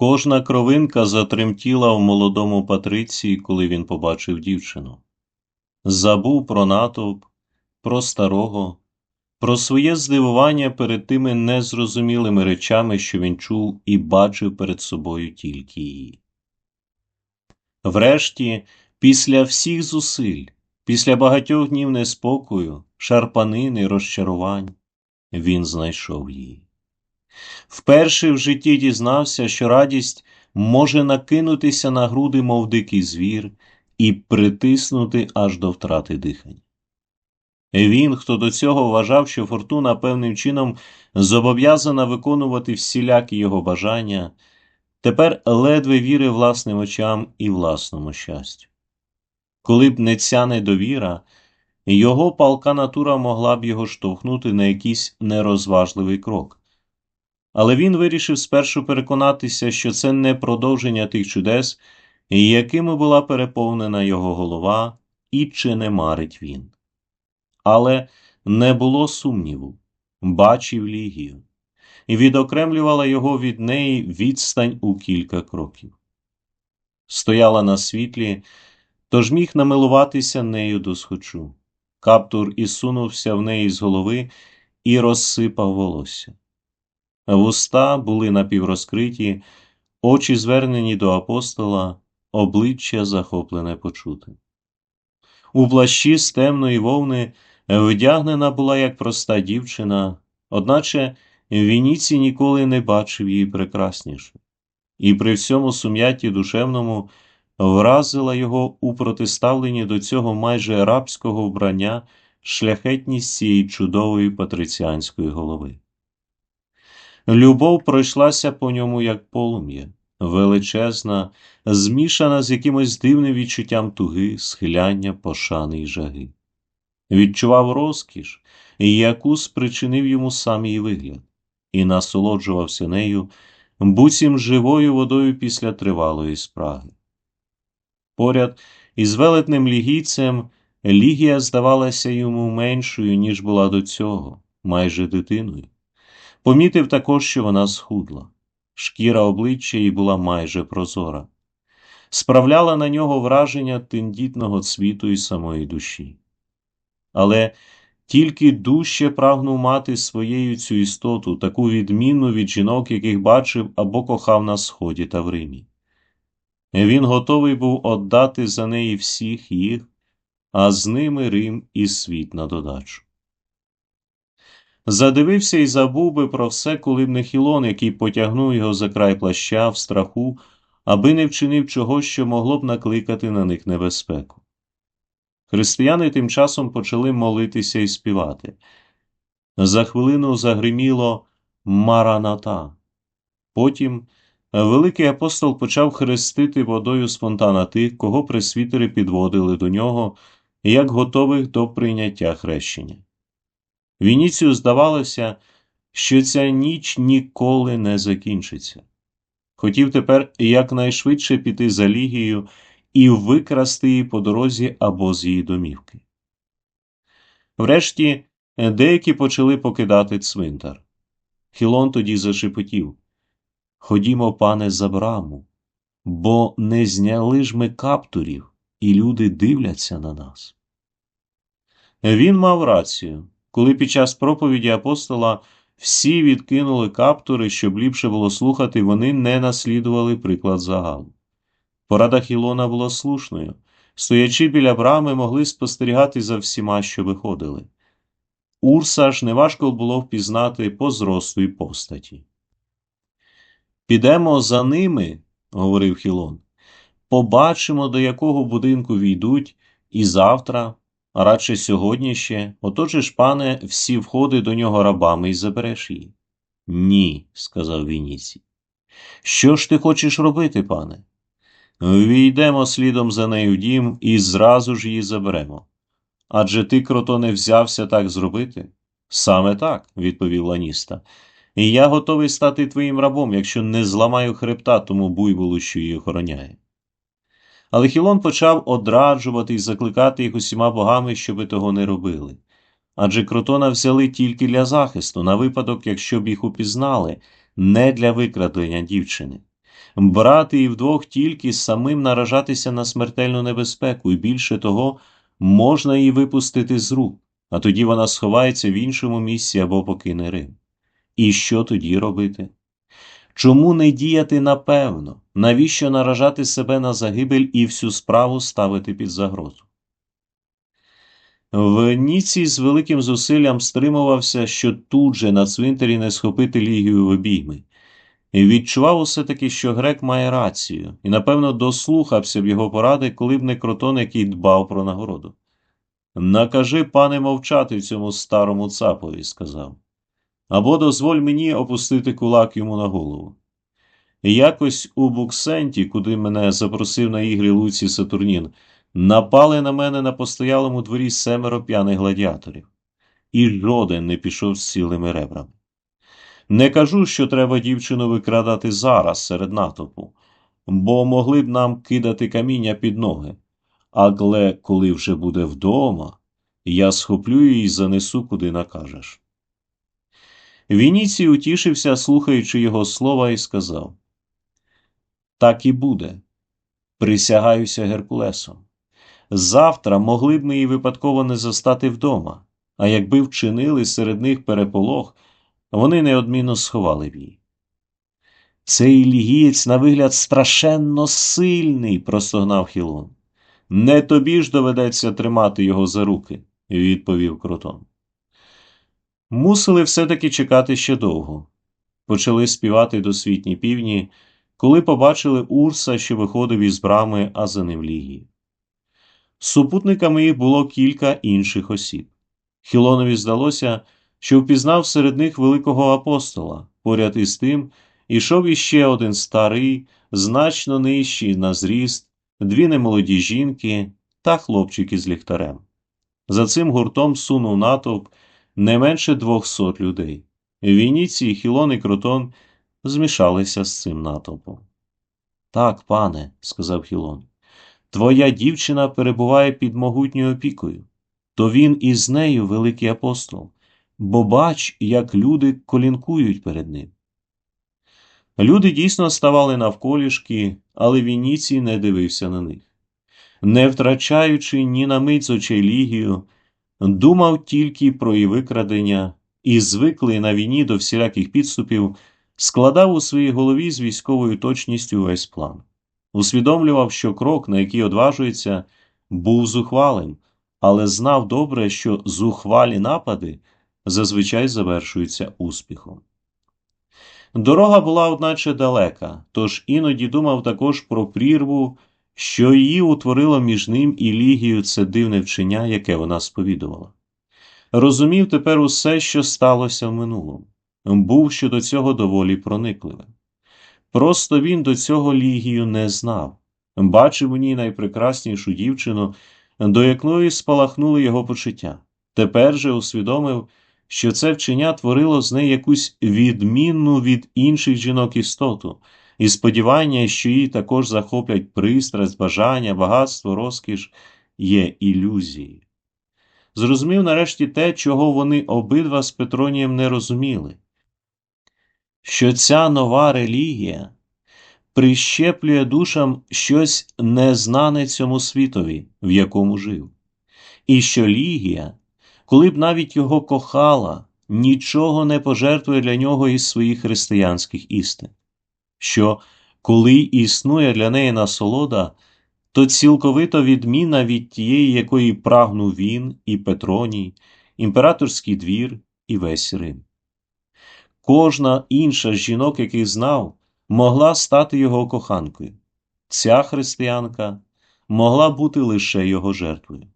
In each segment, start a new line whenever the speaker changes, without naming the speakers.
Кожна кровинка затремтіла в молодому Патриції, коли він побачив дівчину. Забув про натовп, про старого, про своє здивування перед тими незрозумілими речами, що він чув і бачив перед собою тільки її. Врешті, після всіх зусиль, після багатьох днів неспокою, шарпанини, розчарувань, він знайшов її. Вперше в житті дізнався, що радість може накинутися на груди, мов дикий звір, і притиснути аж до втрати дихання. Він, хто до цього вважав, що фортуна певним чином зобов'язана виконувати всілякі його бажання, тепер ледве вірив власним очам і власному щастю. Коли б не ця недовіра, його палка натура могла б його штовхнути на якийсь нерозважливий крок. Але він вирішив спершу переконатися, що це не продовження тих чудес, якими була переповнена його голова, і чи не марить він. Але не було сумніву, бачив Лігію, і відокремлювала його від неї відстань у кілька кроків. Стояла на світлі, тож міг намилуватися нею досхочу. Каптур ісунувся в неї з голови і розсипав волосся. Вуста були напіврозкриті, очі звернені до апостола, обличчя захоплене почути. У плащі з темної вовни вдягнена була як проста дівчина, одначе Вініці ніколи не бачив її прекрасніше, і при всьому сум'ятті душевному вразила його у протиставленні до цього майже рабського вбрання шляхетність цієї чудової патриціанської голови. Любов пройшлася по ньому, як полум'я, величезна, змішана з якимось дивним відчуттям туги, схиляння, пошани й жаги. Відчував розкіш, яку спричинив йому сам її вигляд, і насолоджувався нею, буцім живою водою після тривалої спраги. Поряд із велетним лігійцем Лігія здавалася йому меншою, ніж була до цього, майже дитиною. Помітив також, що вона схудла, шкіра обличчя їй була майже прозора, справляла на нього враження тендітного цвіту і самої душі. Але тільки дужче прагнув мати своєю цю істоту, таку відмінну від жінок, яких бачив або кохав на Сході та в Римі. Він готовий був отдати за неї всіх їх, а з ними Рим і світ на додачу. Задивився і забув би про все, коли не Хілон, який потягнув його за край плаща в страху, аби не вчинив чого, що могло б накликати на них небезпеку. Християни тим часом почали молитися і співати. За хвилину загриміло Мараната. Потім великий апостол почав хрестити водою з фонтана тих, кого пресвітери підводили до нього, як готових до прийняття хрещення. Вініцію здавалося, що ця ніч ніколи не закінчиться. Хотів тепер якнайшвидше піти за Лігією і викрасти її по дорозі або з її домівки. Врешті деякі почали покидати цвинтар. Хілон тоді зашепотів Ходімо, пане, за браму, бо не зняли ж ми каптурів, і люди дивляться на нас. Він мав рацію коли під час проповіді апостола всі відкинули каптури, щоб ліпше було слухати, вони не наслідували приклад загалу. Порада Хілона була слушною. Стоячи біля брами, могли спостерігати за всіма, що виходили. Урса ж неважко було впізнати по зросту й постаті. Підемо за ними, говорив Хілон, побачимо, до якого будинку війдуть, і завтра а радше сьогодні ще, оточиш, пане, всі входи до нього рабами і забереш її. Ні, сказав Вініці. Що ж ти хочеш робити, пане? Війдемо слідом за нею дім і зразу ж її заберемо. Адже ти, крото, не взявся так зробити? Саме так, відповів Ланіста. І я готовий стати твоїм рабом, якщо не зламаю хребта тому буйволу, що її охороняє. Але Хілон почав одраджувати і закликати їх усіма богами, щоби того не робили. Адже кротона взяли тільки для захисту, на випадок, якщо б їх упізнали, не для викрадення дівчини. брати і вдвох тільки самим наражатися на смертельну небезпеку, і більше того, можна її випустити з рук, а тоді вона сховається в іншому місці або покине Рим. І що тоді робити? Чому не діяти напевно? Навіщо наражати себе на загибель і всю справу ставити під загрозу? Веніцій з великим зусиллям стримувався, що тут же на цвинтарі не схопити лігію в обійми, і відчував усе таки, що грек має рацію, і, напевно, дослухався б його поради, коли б не кротон, який дбав про нагороду. Накажи, пане, мовчати в цьому старому цапові, сказав, або дозволь мені опустити кулак йому на голову. Якось у Буксенті, куди мене запросив на ігри Луці Сатурнін, напали на мене на постоялому дворі семеро п'яних гладіаторів, і жоден не пішов з цілими ребрами. Не кажу, що треба дівчину викрадати зараз серед натовпу, бо могли б нам кидати каміння під ноги. Але коли вже буде вдома, я схоплю її і занесу, куди накажеш. Вініцій утішився, слухаючи його слова, і сказав Так і буде. Присягаюся Геркулесом. Завтра могли б ми її випадково не застати вдома, а якби вчинили серед них переполох, вони неодмінно сховали б її. Цей лігієць, на вигляд, страшенно сильний, простогнав Хілон. Не тобі ж доведеться тримати його за руки, відповів Кротон. Мусили все-таки чекати ще довго. Почали співати досвітні півні, коли побачили Урса, що виходив із брами, а. Супутниками їх було кілька інших осіб. Хілонові здалося, що впізнав серед них великого апостола, поряд із тим ішов іще один старий, значно нижчий на зріст, дві немолоді жінки та хлопчик із ліхтарем. За цим гуртом сунув натовп не менше двохсот людей. Вініці, Хілон і Кротон змішалися з цим натовпом. Так, пане, сказав Хілон, твоя дівчина перебуває під могутньою опікою, то він із нею великий апостол, бо бач, як люди колінкують перед ним. Люди дійсно ставали навколішки, але Вініцій не дивився на них. Не втрачаючи ні на мить з очей лігію, думав тільки про її викрадення і, звиклий на війні до всіляких підступів, складав у своїй голові з військовою точністю весь план. Усвідомлював, що крок, на який одважується, був зухвалим, але знав добре, що зухвалі напади зазвичай завершуються успіхом. Дорога була, одначе, далека, тож іноді думав також про прірву, що її утворило між ним і Лігією це дивне вчення, яке вона сповідувала. Розумів тепер усе, що сталося в минулому, був щодо цього доволі проникливим. Просто він до цього Лігію не знав, бачив у ній найпрекраснішу дівчину, до якої спалахнули його почуття. Тепер же усвідомив, що це вчення творило з неї якусь відмінну від інших жінок істоту, і сподівання, що її також захоплять пристрасть, бажання, багатство, розкіш, є ілюзією. Зрозумів нарешті те, чого вони обидва з Петронієм не розуміли, що ця нова релігія прищеплює душам щось незнане цьому світові, в якому жив, і що Лігія коли б навіть його кохала, нічого не пожертвує для нього із своїх християнських істин, що коли існує для неї насолода, то цілковито відмінна від тієї, якої прагнув він і Петроній, імператорський двір і весь Рим. Кожна інша з жінок, яких знав, могла стати його коханкою. Ця християнка могла бути лише його жертвою.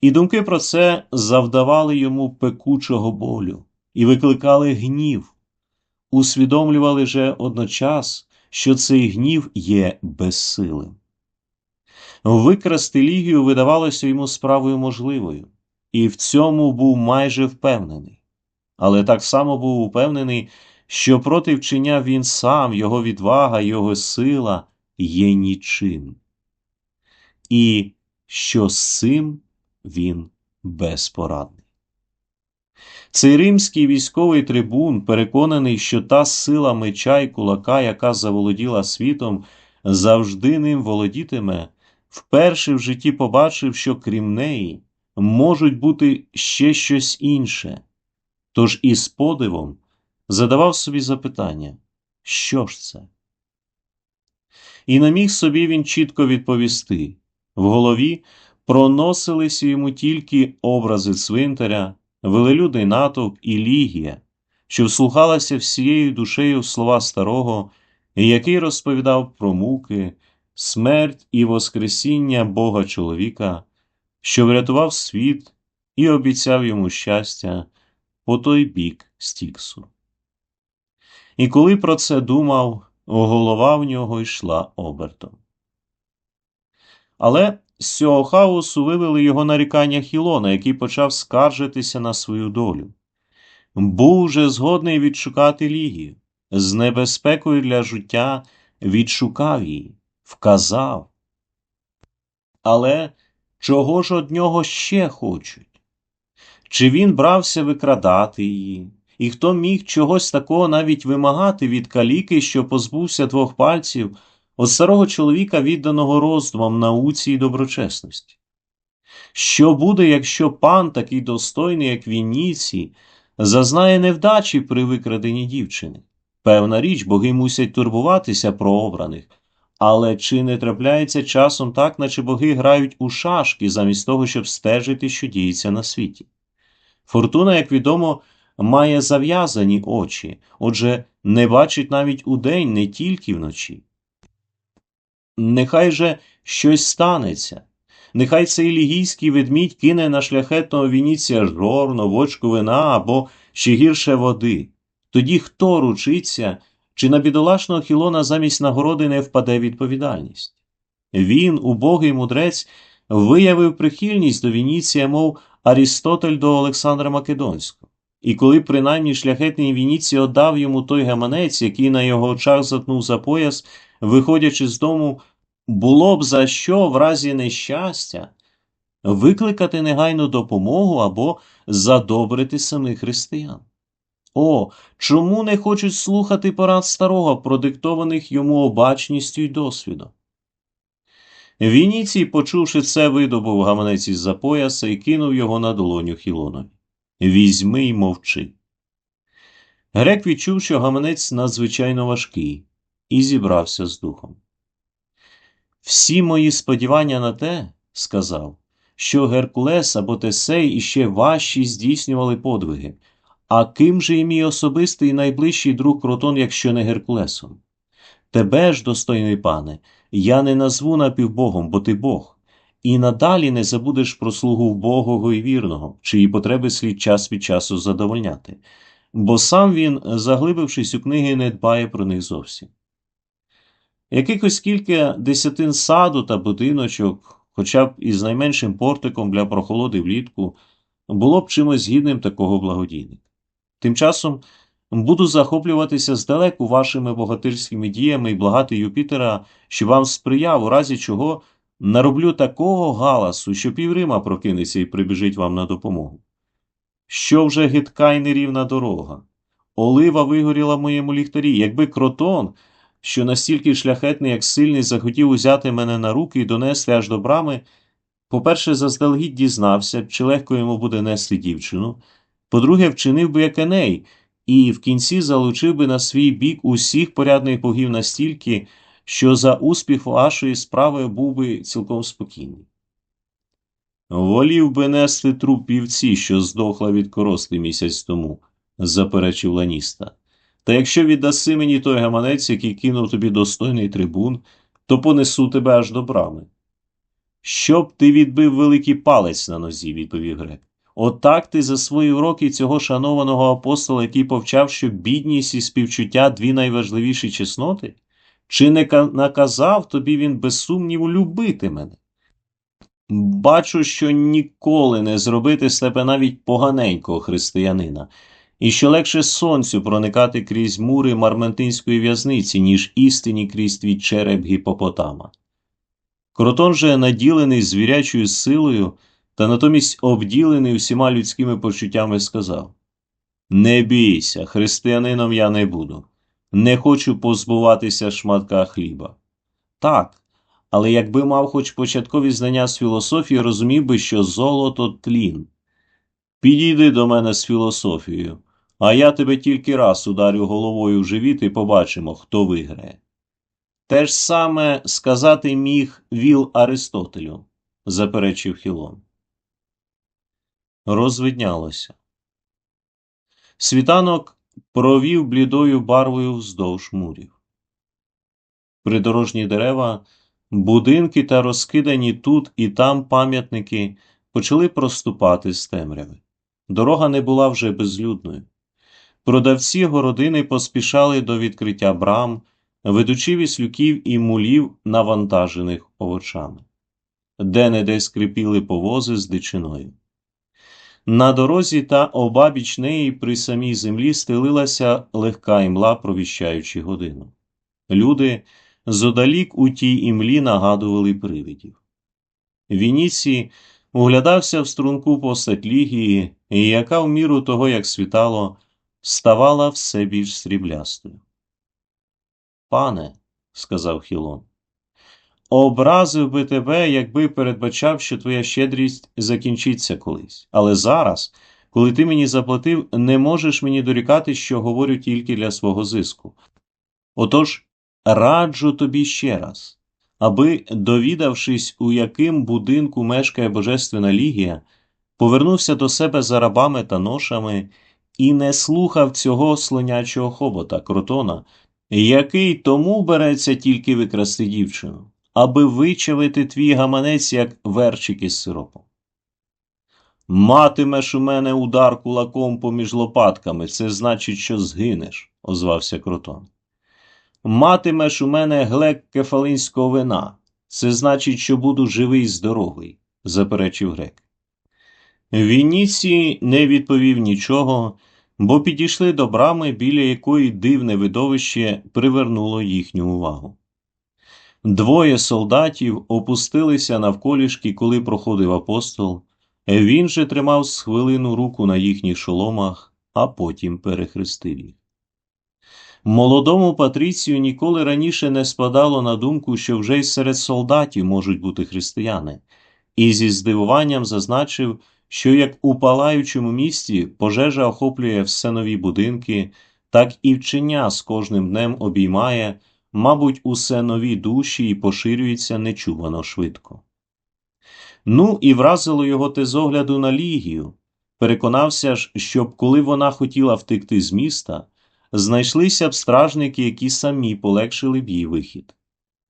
І думки про це завдавали йому пекучого болю і викликали гнів, усвідомлювали же одночас, що цей гнів є безсилим. Викрасти Лігію видавалося йому справою можливою, і в цьому був майже впевнений, але так само був упевнений, що проти вчення він сам, його відвага, його сила є нічим, і що з цим він безпорадний. Цей римський військовий трибун, переконаний, що та сила меча й кулака, яка заволоділа світом, завжди ним володітиме, вперше в житті побачив, що крім неї можуть бути ще щось інше. Тож із подивом задавав собі запитання, що ж це? І не міг собі він чітко відповісти. В голові проносилися йому тільки образи цвинтаря, велелюдний натовп і лігія, що вслухалася всією душею в слова старого, який розповідав про муки, смерть і воскресіння Бога чоловіка, що врятував світ і обіцяв йому щастя по той бік Стіксу. І коли про це думав, голова в нього йшла обертом. Але з цього хаосу вивели його нарікання Хілона, який почав скаржитися на свою долю. Був уже згодний відшукати Лігію, з небезпекою для життя відшукав її, вказав. Але чого ж од нього ще хочуть? Чи він брався викрадати її, і хто міг чогось такого навіть вимагати від каліки, що позбувся двох пальців? От старого чоловіка, відданого роздумам, науці і доброчесності. Що буде, якщо пан, такий достойний, як Вініцій, зазнає невдачі при викраденні дівчини? Певна річ, боги мусять турбуватися про обраних, але чи не трапляється часом так, наче боги грають у шашки, замість того, щоб стежити, що діється на світі? Фортуна, як відомо, має зав'язані очі, отже, не бачить навіть удень, не тільки вночі. Нехай же щось станеться. Нехай цей лігійський ведмідь кине на шляхетного Вініція жорно, вочку вина або ще гірше води. Тоді хто ручиться, чи на бідолашного Хілона замість нагороди не впаде відповідальність? Він, убогий мудрець, виявив прихильність до Вініція, мов Арістотель до Олександра Македонського. І коли принаймні шляхетний Вініцій отдав йому той гаманець, який на його очах затнув за пояс, виходячи з дому, було б за що в разі нещастя викликати негайну допомогу або задобрити самих християн. О, чому не хочуть слухати порад старого, продиктованих йому обачністю й досвідом? Вініцій, почувши це, видобув гаманець із за пояса і кинув його на долоню Хілонові. Візьми й мовчи. Грек відчув, що гаманець надзвичайно важкий, і зібрався з духом. Всі мої сподівання на те, сказав, що Геркулес або Тесей іще важчі здійснювали подвиги, а ким же і мій особистий найближчий друг Кротон, якщо не Геркулесом? Тебе ж, достойний пане, я не назву напівбогом, бо ти Бог, і надалі не забудеш про слугу Богого і вірного, чиї потреби слід час від часу задовольняти, бо сам він, заглибившись у книги, не дбає про них зовсім. Якихось кілька десятин саду та будиночок, хоча б із найменшим портиком для прохолоди влітку, було б чимось гідним такого благодійника. Тим часом буду захоплюватися здалеку вашими богатирськими діями і благати Юпітера, що вам сприяв, у разі чого нароблю такого галасу, що піврима прокинеться і прибіжить вам на допомогу. Що вже гидка й нерівна дорога? Олива вигоріла в моєму ліхтарі, якби кротон що настільки шляхетний, як сильний, захотів узяти мене на руки і донести аж до брами, по-перше, заздалегідь дізнався, чи легко йому буде нести дівчину, по-друге, вчинив би як Еней, і в кінці залучив би на свій бік усіх порядних богів настільки, що за успіх вашої справи був би цілком спокійний. Волів би нести труп півці, що здохла від корости місяць тому, заперечив Ланіста. Та якщо віддаси мені той гаманець, який кинув тобі достойний трибун, то понесу тебе аж до брами. Щоб ти відбив великий палець на нозі, відповів грек. Отак ти за свої уроки цього шанованого апостола, який повчав, що бідність і співчуття дві найважливіші чесноти? Чи не наказав тобі він без сумніву любити мене? Бачу, що ніколи не зробити з тебе навіть поганенького християнина і що легше сонцю проникати крізь мури марментинської в'язниці, ніж істині крізь твій череп гіпопотама. Кротон же, наділений звірячою силою, та натомість обділений всіма людськими почуттями сказав Не бійся, християнином я не буду. Не хочу позбуватися шматка хліба. Так, але якби мав хоч початкові знання з філософії, розумів би, що золото тлін. Підійди до мене з філософією, а я тебе тільки раз ударю головою в живіт і побачимо, хто виграє. Те ж саме сказати міг віл Аристотелю, заперечив Хілон. Розвиднялося. Світанок провів блідою барвою вздовж мурів. Придорожні дерева, будинки та розкидані тут і там пам'ятники почали проступати з темряви. Дорога не була вже безлюдною. Продавці городини поспішали до відкриття брам, ведучи віслюків і мулів, навантажених овочами. Де-не-де скрипіли повози з дичиною. На дорозі та обабіч неї при самій землі стелилася легка імла, провіщаючи годину. Люди зодалік у тій імлі нагадували привидів. Вініці углядався в струнку постать Лігії, яка в міру того, як світало, ставала все більш сріблястою. Пане, сказав Хілон, образив би тебе, якби передбачав, що твоя щедрість закінчиться колись. Але зараз, коли ти мені заплатив, не можеш мені дорікати, що говорю тільки для свого зиску. Отож, раджу тобі ще раз, аби, довідавшись, у яким будинку мешкає Божественна Лігія, повернувся до себе за рабами та ношами і не слухав цього слонячого хобота, кротона, який тому береться тільки викрасти дівчину, аби вичавити твій гаманець, як верчик із сиропом. Матимеш у мене удар кулаком поміж лопатками, це значить, що згинеш, озвався кротон. Матимеш у мене глек кефалинського вина, це значить, що буду живий і здоровий, заперечив грек. Вініці не відповів нічого, бо підійшли до брами, біля якої дивне видовище привернуло їхню увагу. Двоє солдатів опустилися навколішки, коли проходив апостол. Він же тримав з хвилину руку на їхніх шоломах, а потім перехрестив їх. Молодому Патріцію ніколи раніше не спадало на думку, що вже й серед солдатів можуть бути християни, і зі здивуванням зазначив, що як у палаючому місті пожежа охоплює все нові будинки, так і вчення з кожним днем обіймає, мабуть, усе нові душі і поширюється нечувано швидко. Ну і вразило його те з огляду на Лігію. Переконався ж, щоб коли вона хотіла втекти з міста, знайшлися б стражники, які самі полегшили б їй вихід,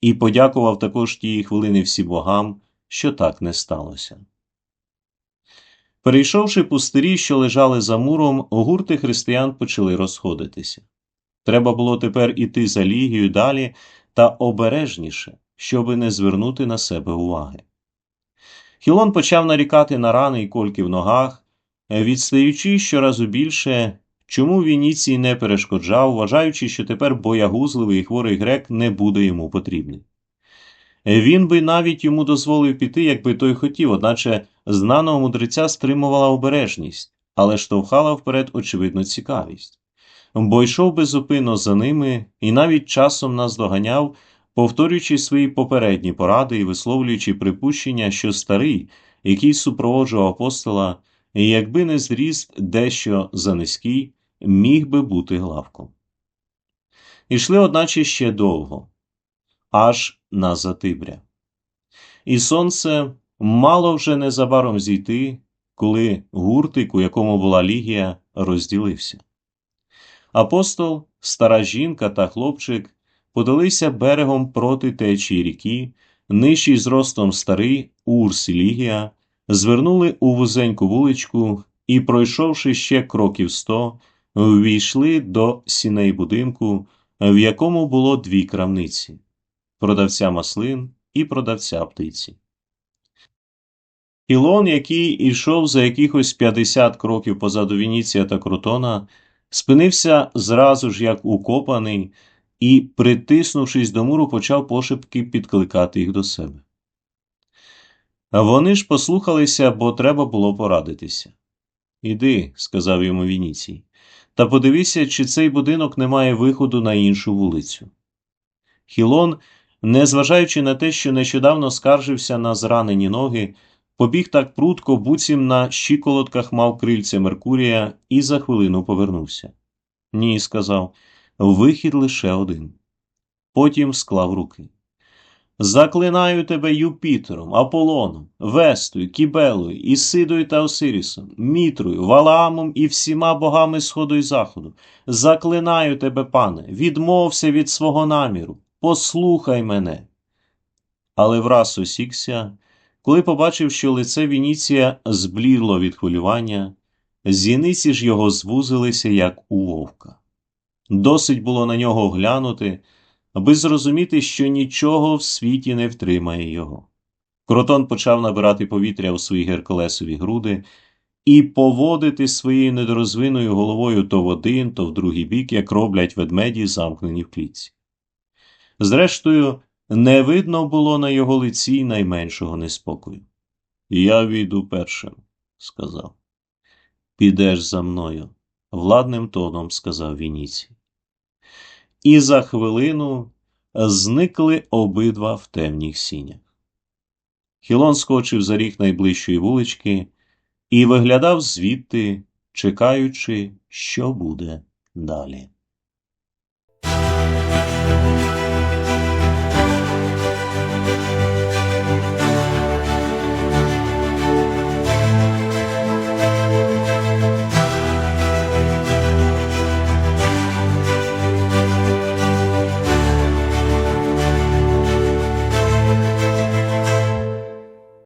і подякував також тієї хвилини всі богам, що так не сталося. Перейшовши пустирі, що лежали за муром, гурти християн почали розходитися. Треба було тепер іти за лігію далі та обережніше, щоби не звернути на себе уваги. Хілон почав нарікати на рани й кольки в ногах, відстаючи щоразу більше, чому Вініцій не перешкоджав, вважаючи, що тепер боягузливий і хворий грек не буде йому потрібний. Він би навіть йому дозволив піти, якби той хотів, одначе знаного мудреця стримувала обережність, але штовхала вперед очевидну цікавість. Бо йшов безупинно за ними і навіть часом нас доганяв, повторюючи свої попередні поради і висловлюючи припущення, що старий, який супроводжував апостола, якби не зріст дещо за низький, міг би бути главком. Ішли, одначе, ще довго, аж на Затибря. І сонце мало вже незабаром зійти, коли гуртик, у якому була лігія, розділився. Апостол, стара жінка та хлопчик подалися берегом проти течії ріки, нижчий зростом старий Урс Лігія, звернули у вузеньку вуличку і, пройшовши ще кроків сто, ввійшли до сіней будинку, в якому було дві крамниці продавця маслин і продавця птиці. Ілон, який йшов за якихось 50 кроків позаду Вініція та Крутона, спинився зразу ж як укопаний і, притиснувшись до муру, почав пошепки підкликати їх до себе. Вони ж послухалися, бо треба було порадитися. Іди, сказав йому Вініцій, та подивися, чи цей будинок не має виходу на іншу вулицю. Хілон, незважаючи на те, що нещодавно скаржився на зранені ноги, побіг так прудко, буцім на щиколотках мав крильця Меркурія і за хвилину повернувся. Ні, сказав, вихід лише один. Потім склав руки. Заклинаю тебе Юпітером, Аполлоном, Вестою, Кібелою, Ісидою та Осирісом, Мітрою, Валаамом і всіма богами Сходу і Заходу. Заклинаю тебе, пане, відмовся від свого наміру, послухай мене. Але враз осікся, коли побачив, що лице Вініція зблідло від хвилювання, зіниці ж його звузилися, як у вовка. Досить було на нього глянути, аби зрозуміти, що нічого в світі не втримає його. Кротон почав набирати повітря у свої геркулесові груди і поводити своєю недорозвиною головою то в один, то в другий бік, як роблять ведмеді, замкнені в клітці. Зрештою, не видно було на його лиці найменшого неспокою. Я війду першим, сказав. Підеш за мною, владним тоном сказав Вініцій. І за хвилину зникли обидва в темніх сінях. Хілон скочив за ріг найближчої вулички і виглядав звідти, чекаючи, що буде далі.